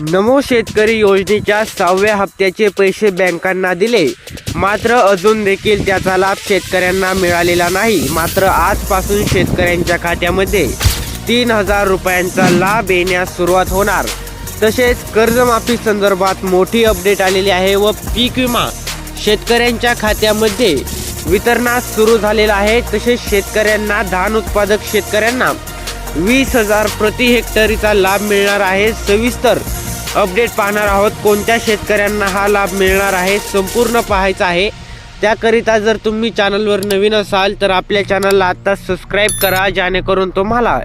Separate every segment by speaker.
Speaker 1: नमो शेतकरी योजनेच्या सहाव्या हप्त्याचे पैसे बँकांना दिले. मात्र अजून देखील त्याचा लाभ शेतकऱ्यांना मिळालेला नाही. मात्र आजपासून शेतकऱ्यांच्या खात्यामध्ये तीन हजार रुपयांचा लाभ येण्यास सुरुवात होणार. तसेच कर्जमाफी संदर्भात मोठी अपडेट आलेली आहे व पीक विमा शेतकऱ्यांच्या खात्यामध्ये वितरणास सुरू झालेला आहे. तसेच शेतकऱ्यांना धान उत्पादक शेतकऱ्यांना वीस हजार प्रति हेक्टरीचा लाभ मिळणार आहे. सविस्तर अपडेट पाहणार आहोत कोणत्या शेतकऱ्यांना हा लाभ मिळणार आहे संपूर्ण पाहायचा आहे. त्याकरिता जर तुम्ही चॅनलवर नवीन असाल तर आपल्या चॅनलला आत्ता सबस्क्राईब करा जेणेकरून तुम्हाला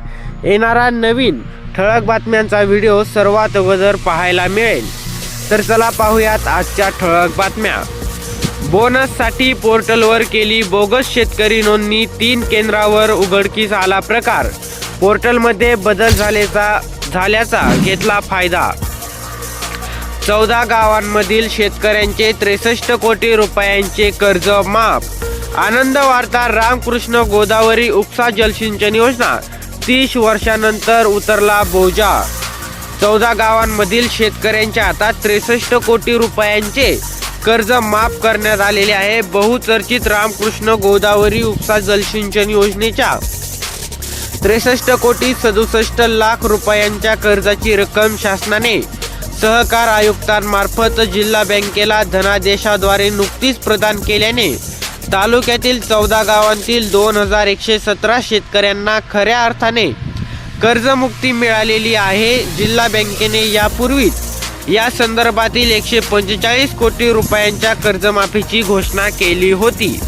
Speaker 1: येणारा नवीन ठळक बातम्यांचा व्हिडिओ सर्वात अगोदर पाहायला मिळेल. तर चला पाहूयात आजच्या ठळक बातम्या. बोनससाठी पोर्टलवर केली बोगस शेतकरी नोंदणी तीन केंद्रावर उघडकीस आला प्रकार. पोर्टलमध्ये बदल झाल्याचा झाल्याचा घेतला फायदा. चौदा गावांमधील शेतकऱ्यांचे त्रेसष्ट कोटी रुपयांचे कर्ज माफ. आनंद वार्ता रामकृष्ण गोदावरी उपसा जलसिंचन योजना. तीस वर्षानंतर उतरला बोजा. चौदा गावांमधील शेतकऱ्यांच्या हातात त्रेसष्ट कोटी रुपयांचे कर्ज माफ करण्यात आलेले आहे बहुचर्चित रामकृष्ण गोदावरी उपसा जलसिंचन योजनेच्या. त्रेसष्ट कोटी सदुसष्ट लाख रुपयांच्या कर्जाची रक्कम शासनाने सहकार आयुक्तांमार्फत जिल्हा बँकेला धनादेशाद्वारे नुकतीच प्रदान केल्याने तालुक्यातील चौदा गावांतील दोन हजार एकशे सतरा शेतकऱ्यांना खऱ्या अर्थाने कर्जमुक्ती मिळालेली आहे. जिल्हा बँकेने यापूर्वीच या संदर्भातील एकशे पंचेचाळीस कोटी रुपयांच्या कर्जमाफीची घोषणा केली होती.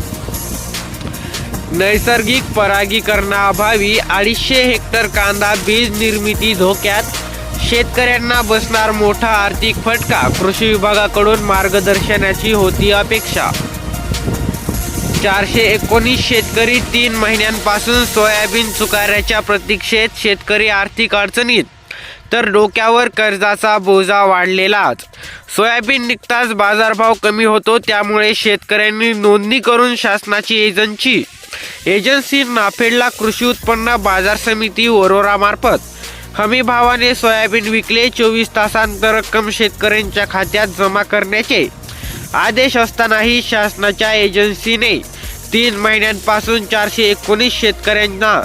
Speaker 1: नैसर्गिक परागीकरणाअभावी अडीचशे हेक्टर कांदा बीज निर्मिती धोक्यात शेतकऱ्यांना बसणार मोठा आर्थिक फटका. कृषी विभागाकडून मार्गदर्शनाची होती अपेक्षा. चारशे एकोणीस शेतकरी तीन महिन्यांपासून सोयाबीन चुकाऱ्याच्या प्रतीक्षेत शेतकरी आर्थिक अडचणीत. तर डोक्यावर कर्जाचा बोजा वाढलेलाच. सोयाबीन निघताच बाजारभाव कमी होतो त्यामुळे शेतकऱ्यांनी नोंदणी करून शासनाची एजन्सी. एजन्सी नाफेडला कृषी उत्पन्न बाजार समिती वरोरामार्फत हमी भावाने सोयाबीन विकले चोवीस तासांत रक्कम शेतकऱ्यांच्या खात्यात जमा करण्याचे आदेश असतानाही शासनाच्या एजन्सीने तीन महिन्यांपासून चारशे एकोणीस शेतकऱ्यांना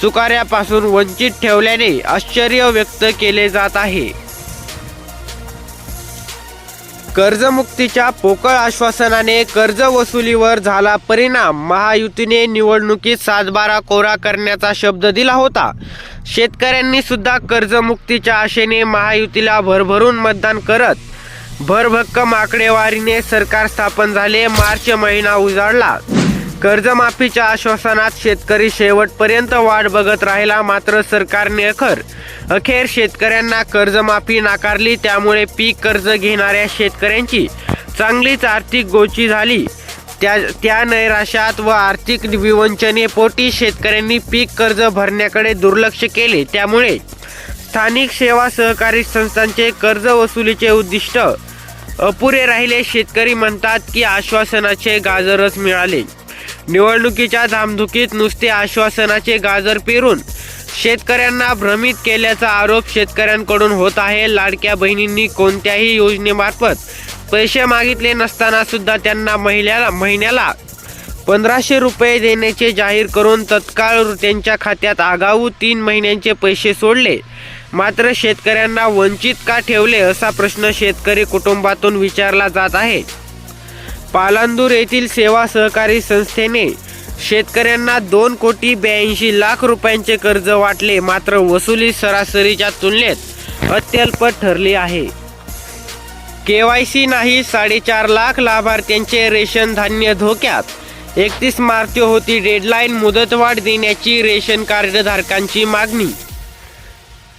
Speaker 1: चुकाऱ्यापासून वंचित ठेवल्याने आश्चर्य व्यक्त केले जात आहे. कर्जमुक्तीच्या पोकळ आश्वासनाने कर्ज वसुलीवर झाला परिणाम. महायुतीने निवडणुकीत सातबारा कोरा करण्याचा शब्द दिला होता. शेतकऱ्यांनी सुद्धा कर्जमुक्तीच्या आशेने महायुतीला भरभरून मतदान करत भरभक्कम आकडेवारीने सरकार स्थापन झाले मार्च महिना उजाडला. कर्जमाफीच्या आश्वासनात शेतकरी शेवटपर्यंत वाट बघत राहिला मात्र सरकारने अखर. अखेर शेतकऱ्यांना कर्जमाफी नाकारली त्यामुळे पीक कर्ज घेणाऱ्या शेतकऱ्यांची चांगलीच आर्थिक गोची झाली. त्या त्या नैराश्यात व आर्थिक विवंचनेपोटी शेतकऱ्यांनी पीक कर्ज भरण्याकडे दुर्लक्ष केले. त्यामुळे स्थानिक सेवा सहकारी संस्थांचे कर्ज वसुलीचे उद्दिष्ट अपुरे राहिले. शेतकरी म्हणतात की आश्वासनाचे गाजरच मिळाले. निवडणुकीच्या धामधुकीत नुसते आश्वासनाचे गाजर पेरून शेतकऱ्यांना भ्रमित केल्याचा आरोप शेतकऱ्यांकडून होत आहे. लाडक्या बहिणींनी कोणत्याही योजनेमार्फत पैसे मागितले नसताना सुद्धा त्यांना महिन्याला महिन्याला पंधराशे रुपये देण्याचे जाहीर करून तत्काळ त्यांच्या खात्यात आगाऊ तीन महिन्यांचे पैसे सोडले. मात्र शेतकऱ्यांना वंचित का ठेवले असा प्रश्न शेतकरी कुटुंबातून विचारला जात आहे. पालांदूर येथील सेवा सहकारी संस्थेने शेतकऱ्यांना दोन कोटी ब्याऐंशी लाख रुपयांचे कर्ज वाटले. मात्र वसुली सरासरीच्या तुलनेत अत्यल्प ठरली आहे. के वाय सी नाही साडेचार लाख लाभार्थ्यांचे रेशन धान्य धोक्यात. एकतीस मार्च होती डेडलाईन मुदतवाढ देण्याची रेशन कार्डधारकांची मागणी.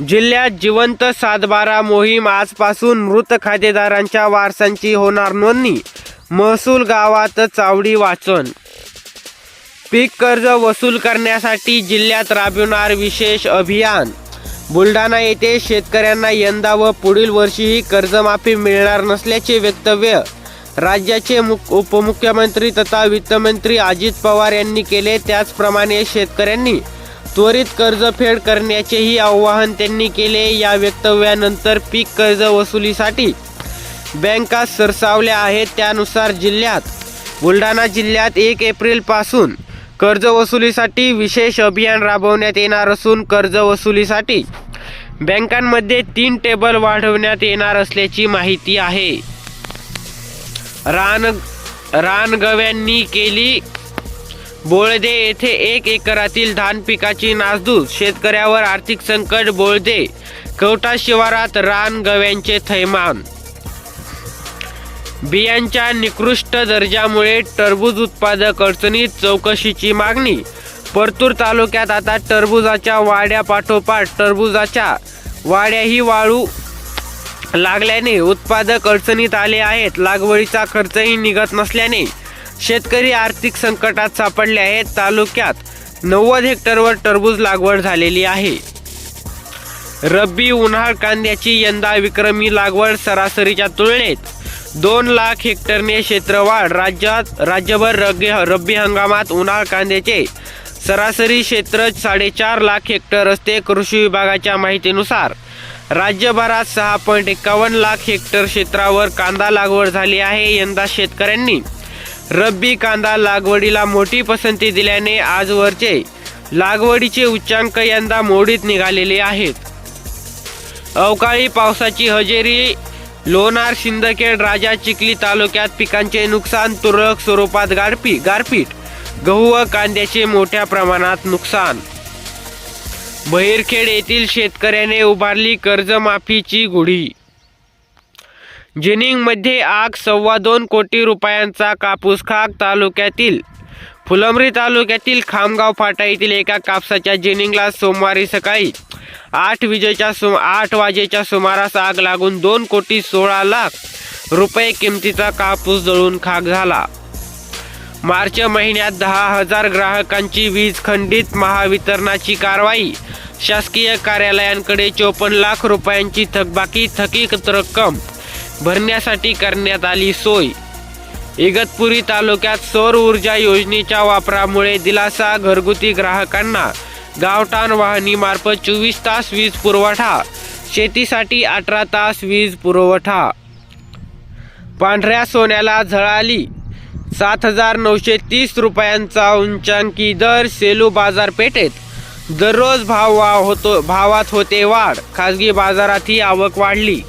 Speaker 1: जिल्ह्यात जिवंत सातबारा मोहीम आजपासून मृत खातेदारांच्या वारसांची होणार नोंदणी. महसूल गावात चावडी वाचन. पीक कर्ज वसूल करण्यासाठी जिल्ह्यात राबविणार विशेष अभियान. बुलढाणा येथे शेतकऱ्यांना यंदा व पुढील वर्षीही कर्जमाफी मिळणार नसल्याचे वक्तव्य राज्याचे मुख उपमुख्यमंत्री तथा वित्तमंत्री अजित पवार यांनी केले. त्याचप्रमाणे शेतकऱ्यांनी त्वरित कर्जफेड करण्याचेही आवाहन त्यांनी केले. या वक्तव्यानंतर पीक कर्ज वसुलीसाठी बँका सरसावल्या आहेत त्यानुसार जिल्ह्यात बुलढाणा जिल्ह्यात एक एप्रिलपासून कर्ज वसुलीसाठी विशेष अभियान राबवण्यात येणार असून कर्ज वसुलीसाठी बँकांमध्ये तीन टेबल वाढवण्यात येणार असल्याची माहिती आहे. रान रानगव्यांनी केली बोळदे येथे एक एकरातील धान पिकाची नासधूस. शेतकऱ्यावर आर्थिक संकट बोळदे कवटा शिवारात रानगव्यांचे थैमान बियांच्या निकृष्ट दर्जामुळे टरबूज उत्पादक अडचणीत चौकशीची मागणी. परतूर तालुक्यात आता टरबूजाच्या वाड्यापाठोपाठ टरबूजाच्या वाड्याही वाळू लागल्याने उत्पादक अडचणीत आले आहेत. लागवडीचा खर्चही निघत नसल्याने शेतकरी आर्थिक संकटात सापडले आहेत. तालुक्यात नव्वद हेक्टरवर टरबूज लागवड झालेली आहे. रब्बी उन्हाळ कांद्याची यंदा विक्रमी लागवड सरासरीच्या तुलनेत दोन लाख हेक्टरने क्षेत्रवाढ. राज्यात राज्यभर रब्बी रब्बी हंगामात उन्हाळ कांद्याचे सरासरी क्षेत्र साडेचार लाख हेक्टर असते कृषी विभागाच्या माहितीनुसार राज्यभरात सहा पॉईंट एकावन्न लाख हेक्टर क्षेत्रावर कांदा लागवड झाली आहे. यंदा शेतकऱ्यांनी रब्बी कांदा लागवडीला मोठी पसंती दिल्याने आजवरचे लागवडीचे उच्चांक यंदा मोडीत निघालेले आहेत. अवकाळी पावसाची हजेरी लोणार शिंदखेड राजा चिखली तालुक्यात पिकांचे नुकसान तुरळक स्वरूपात गारपी गारपीट. गहू व कांद्याचे मोठ्या प्रमाणात नुकसान. बहिरखेड येथील शेतकऱ्याने उभारली कर्जमाफीची गुढी. जिनिंगमध्ये आग सव्वा दोन कोटी रुपयांचा कापूस खाक तालुक्यातील फुलंब्री तालुक्यातील खामगाव फाटा येथील एका कापसाच्या जिनिंगला सोमवारी सकाळी आठ विजेच्या सु आठ वाजेच्या सुमारास आग लागून दोन कोटी सोळा लाख रुपये किमतीचा कापूस जळून खाक झाला. मार्च महिन्यात दहा हजार ग्राहकांची वीज खंडित महावितरणाची कारवाई. शासकीय कार्यालयांकडे चोपन्न लाख रुपयांची थकबाकी थकीत रक्कम भरण्यासाठी करण्यात आली सोय. इगतपुरी तालुक्यात सौर ऊर्जा योजनेच्या वापरामुळे दिलासा घरगुती ग्राहकांना. गावठाण वाहनीमार्फत चोवीस तास वीज पुरवठा. शेतीसाठी अठरा तास वीज पुरवठा. पांढऱ्या सोन्याला झळाली. सात हजार नऊशे तीस रुपयांचा उंचांकी दर सेलू बाजारपेठेत. दररोज भाव वा होतो भावात होते वाढ. खाजगी बाजारातही आवक वाढली.